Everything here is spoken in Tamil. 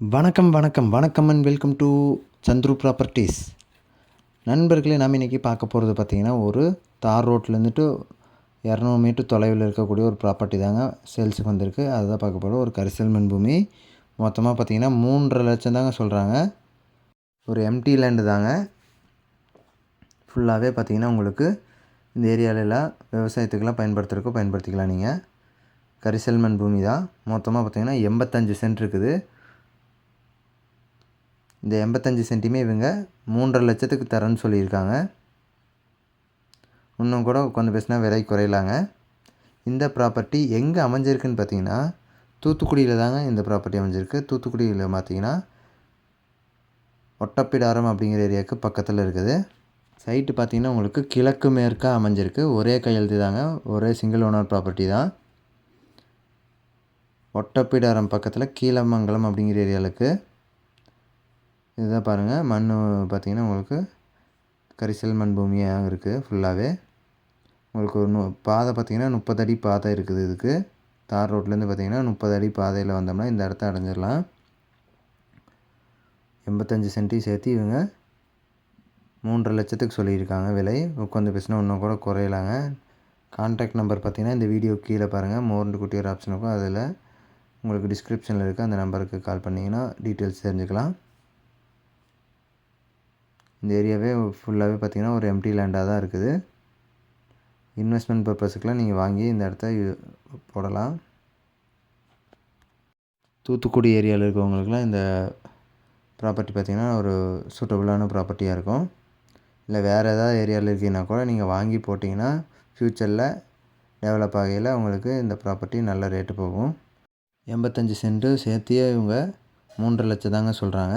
வணக்கம் வணக்கம். வணக்கம் and welcome to Chandru properties நண்பர்களே நாம் இன்றைக்கி பார்க்க போகிறது பார்த்திங்கன்னா ஒரு தார் ரோட்லேருந்துட்டு இரநூறு மீட்டர் தொலைவில் இருக்கக்கூடிய ஒரு ப்ராப்பர்ட்டி தாங்க சேல்ஸுக்கு வந்திருக்கு. அதுதான் பார்க்க போகிறோம் ஒரு கரிசல் மண் பூமி. மொத்தமாக பார்த்திங்கன்னா மூன்றரை லட்சம் தாங்க சொல்கிறாங்க ஒரு எம்டி லேண்டு தாங்க. ஃபுல்லாகவே பார்த்திங்கன்னா உங்களுக்கு இந்த ஏரியாலெல்லாம் விவசாயத்துக்கெல்லாம் பயன்படுத்துறதுக்கு பயன்படுத்திக்கலாம் நீங்கள் கரிசல் மண் பூமி தான். மொத்தமாக பார்த்திங்கன்னா எண்பத்தஞ்சு சென்ட் இருக்குது. இந்த எண்பத்தஞ்சு சென்ட்டுமே இவங்க மூன்றரை லட்சத்துக்கு தரேன்னு சொல்லியிருக்காங்க. இன்னும் கூட கொஞ்சம் பேசினா விலை குறையலாங்க. இந்த ப்ராப்பர்ட்டி எங்கே அமைஞ்சிருக்குன்னு பார்த்தீங்கன்னா தூத்துக்குடியில் தாங்க இந்த ப்ராப்பர்ட்டி அமைஞ்சிருக்கு. தூத்துக்குடியில் பார்த்தீங்கன்னா ஒட்டப்பிடாரம் அப்படிங்கிற ஏரியாவுக்கு பக்கத்தில் இருக்குது. சைட்டு பார்த்திங்கன்னா உங்களுக்கு கிழக்கு மேற்காக அமைஞ்சிருக்கு. ஒரே கையெழுத்து தாங்க. ஒரே சிங்கிள் ஓனர் ப்ராப்பர்ட்டி தான். ஒட்டப்பிடாரம் பக்கத்தில் கீழமங்கலம் அப்படிங்கிற ஏரியாவுக்கு இதுதான் பாருங்கள் மண் பார்த்திங்கன்னா உங்களுக்கு கரிசல் மண் பூமியாக இருக்குது ஃபுல்லாகவே உங்களுக்கு ஒரு நு பாதை பார்த்திங்கன்னா முப்பது அடி பாதை இருக்குது இதுக்கு. தார் ரோட்லேருந்து பார்த்திங்கன்னா முப்பது அடி பாதையில் வந்தோம்னா இந்த இடத்த அடைஞ்சிடலாம். எண்பத்தஞ்சு சென்ட்டி சேர்த்து இவங்க மூன்றரை லட்சத்துக்கு சொல்லியிருக்காங்க விலை. உட்காந்து பேசினா இன்னும் கூட குறையலாங்க. கான்டாக்ட் நம்பர் பார்த்திங்கன்னா இந்த வீடியோ கீழே பாருங்கள் மோர்ண்டு குட்டியர் ஆப்ஷன் இருக்கும். அதில் உங்களுக்கு டிஸ்கிரிப்ஷனில் இருக்க. அந்த நம்பருக்கு கால் பண்ணிங்கன்னா டீட்டெயில்ஸ் தெரிஞ்சுக்கலாம். இந்த ஏரியாவே ஃபுல்லாகவே பார்த்திங்கன்னா ஒரு எம்டி லேண்டாக தான் இருக்குது. இன்வெஸ்ட்மெண்ட் பர்பஸுக்கெலாம் நீங்கள் வாங்கி இந்த இடத்த போடலாம். தூத்துக்குடி ஏரியாவில் இருக்கிறவங்களுக்குலாம் இந்த ப்ராப்பர்ட்டி பார்த்திங்கன்னா ஒரு சூட்டபுளான ப்ராப்பர்ட்டியாக இருக்கும். இல்லை வேறு ஏதாவது ஏரியாவில் இருக்கீங்கன்னா கூட நீங்கள் வாங்கி போட்டிங்கன்னா ஃப்யூச்சரில் டெவலப் ஆகையில் உங்களுக்கு இந்த ப்ராப்பர்ட்டி நல்ல ரேட்டு போகும். எண்பத்தஞ்சு சென்ட்டு சேர்த்தியே இவங்க மூன்றரை லட்சம் தாங்க சொல்கிறாங்க